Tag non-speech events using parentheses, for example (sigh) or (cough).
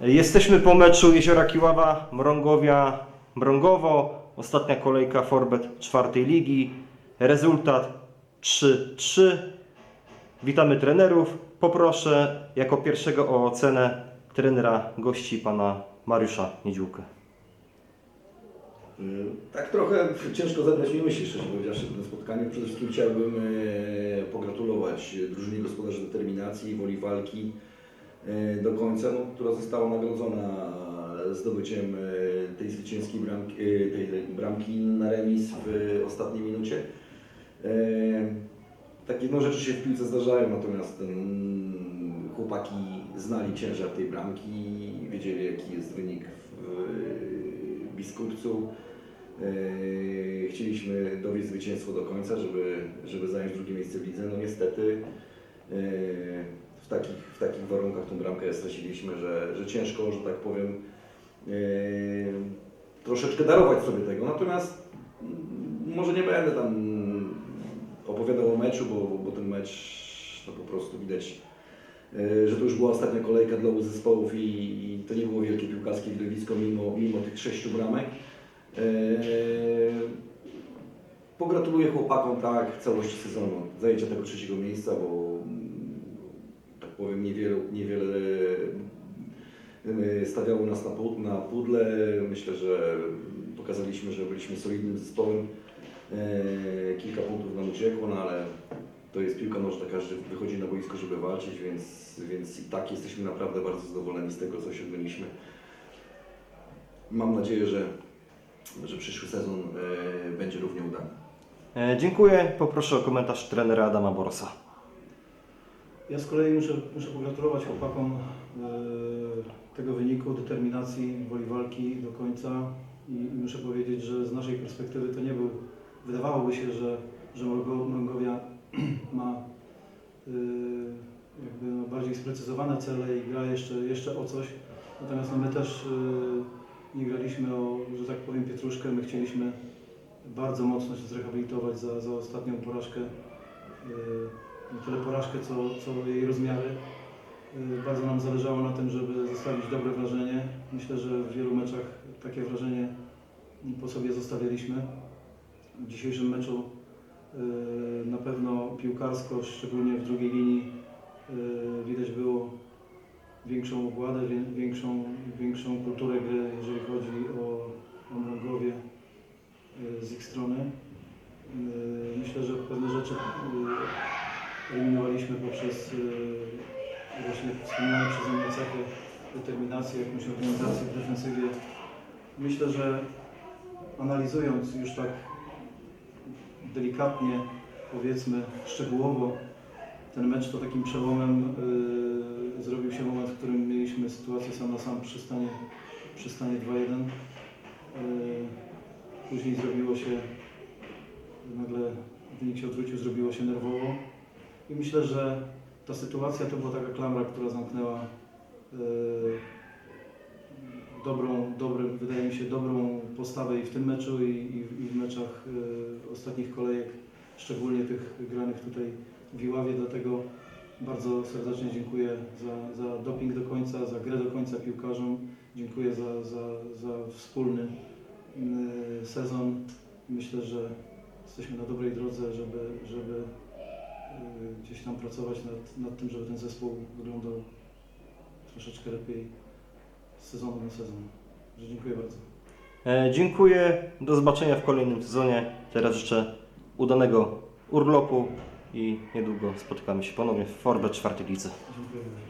Jesteśmy po meczu Jeziora Kiława, Mrągowia, Mrągowo. Ostatnia kolejka Forbet czwartej ligi. Rezultat 3-3. Witamy trenerów. Poproszę jako pierwszego o ocenę trenera gości pana Mariusza Niedziółkę. Y, Tak trochę ciężko zabrać mi myśli, szczerze powiedziawszy, w tym spotkaniu. Przede wszystkim chciałbym e, pogratulować drużynie gospodarzy determinacji, woli walki do końca, no, która została nagrodzona zdobyciem e, tej zwycięskiej bramki, e, tej bramki na remis w ostatniej minucie. E, Takie no, rzeczy się w piłce zdarzają, natomiast mm, chłopaki znali ciężar tej bramki, wiedzieli jaki jest wynik w Biskupcu. Chcieliśmy dowieść zwycięstwo do końca, żeby, żeby zająć drugie miejsce w lidze. No niestety w takich, w takich warunkach tą bramkę straciliśmy, że, że ciężko, że tak powiem, yy, troszeczkę darować sobie tego. Natomiast mm, może nie będę tam opowiadał o meczu, bo, bo ten mecz to po prostu widać, yy, że to już była ostatnia kolejka dla obu zespołów i, i to nie było wielkie piłkarskie widowisko mimo, mimo tych sześciu bramek. Eee, Pogratuluję chłopakom tak całości sezonu zajęcia tego trzeciego miejsca, bo powiem niewiele, niewiele e, stawiało nas na, na pudle. Myślę, że pokazaliśmy, że byliśmy solidnym zespołem. Eee, Kilka punktów nam uciekło, no ale to jest piłka nożna, każdy wychodzi na boisko, żeby walczyć, więc, więc i tak jesteśmy naprawdę bardzo zadowoleni z tego, co osiągnęliśmy. Mam nadzieję, że że przyszły sezon e, będzie równie udany. E, Dziękuję. Poproszę o komentarz trenera Adama Borosa. Ja z kolei muszę, muszę pogratulować chłopakom e, tego wyniku, determinacji, woli walki do końca. I, i muszę powiedzieć, że z naszej perspektywy to nie był, wydawałoby się, że, że Mrągo- Mrągowia (clears throat) ma e, jakby no bardziej sprecyzowane cele i gra jeszcze, jeszcze o coś, natomiast no my też e, nie graliśmy o, że tak powiem, pietruszkę, my chcieliśmy bardzo mocno się zrehabilitować za, za ostatnią porażkę. E, tyle porażkę, co, co jej rozmiary. Y, Bardzo nam zależało na tym, żeby zostawić dobre wrażenie. Myślę, że w wielu meczach takie wrażenie po sobie zostawialiśmy. W dzisiejszym meczu y, na pewno piłkarsko, szczególnie w drugiej linii, y, widać było większą wie- większą, większą kulturę gry, jeżeli chodzi o, o Mrągowie z ich strony. Myślę, że pewne rzeczy eliminowaliśmy poprzez y, właśnie wspomniane przeze mnie cechy determinację, jakąś organizację w defensywie. Myślę, że analizując już tak delikatnie, powiedzmy szczegółowo, ten mecz to takim przełomem y, zrobił się moment, w którym mieliśmy sytuację sam na sam przy stanie, przy stanie 2-1. Y, później zrobiło się nagle wynik się odwrócił, zrobiło się nerwowo. I myślę, że ta sytuacja to była taka klamra, która zamknęła e, dobrą, dobry, wydaje mi się, dobrą postawę i w tym meczu, i, i, i w meczach e, ostatnich kolejek, szczególnie tych granych tutaj w Iławie. Dlatego bardzo serdecznie dziękuję za, za doping do końca, za grę do końca piłkarzom. Dziękuję za, za, za wspólny e, sezon. Myślę, że jesteśmy na dobrej drodze, żeby, żeby gdzieś tam pracować nad, nad tym, żeby ten zespół wyglądał troszeczkę lepiej z sezonu na sezon. Także dziękuję bardzo. E, Dziękuję. Do zobaczenia w kolejnym sezonie. Teraz życzę udanego urlopu i niedługo spotykamy się ponownie w Forbet czwartej lidze. Dziękuję.